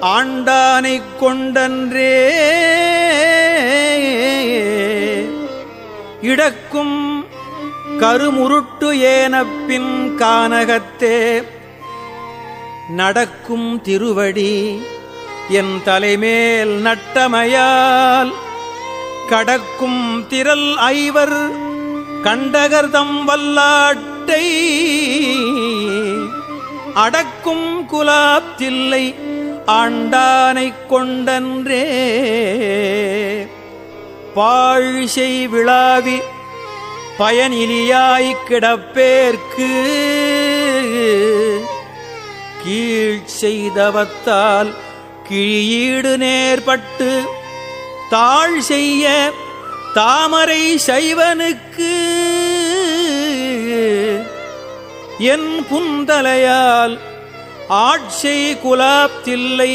ஆண்டானை கொண்டன்றே. இடக்கும் கருமுருட்டு ஏனப்பின் கானகத்தே. நடக்கும் திருவடி என் தலைமேல் நட்டமையால். கடக்கும் திரல் ஐவர் கண்டகர்தம் வல்லாட்டை. அடக்கும் குலாப்தில்லை ஆண்டானை கொண்டன்றே. பாழ்சை விழாவி பயனிலியாய் கிடப்பேற்கு. கீழ் செய்தவத்தால் கிழியீடு நேர்பட்டு தாழ் செய்ய தாமரை சைவனுக்கு. என் புந்தலையால் ஆட்சை குலாப்தில்லை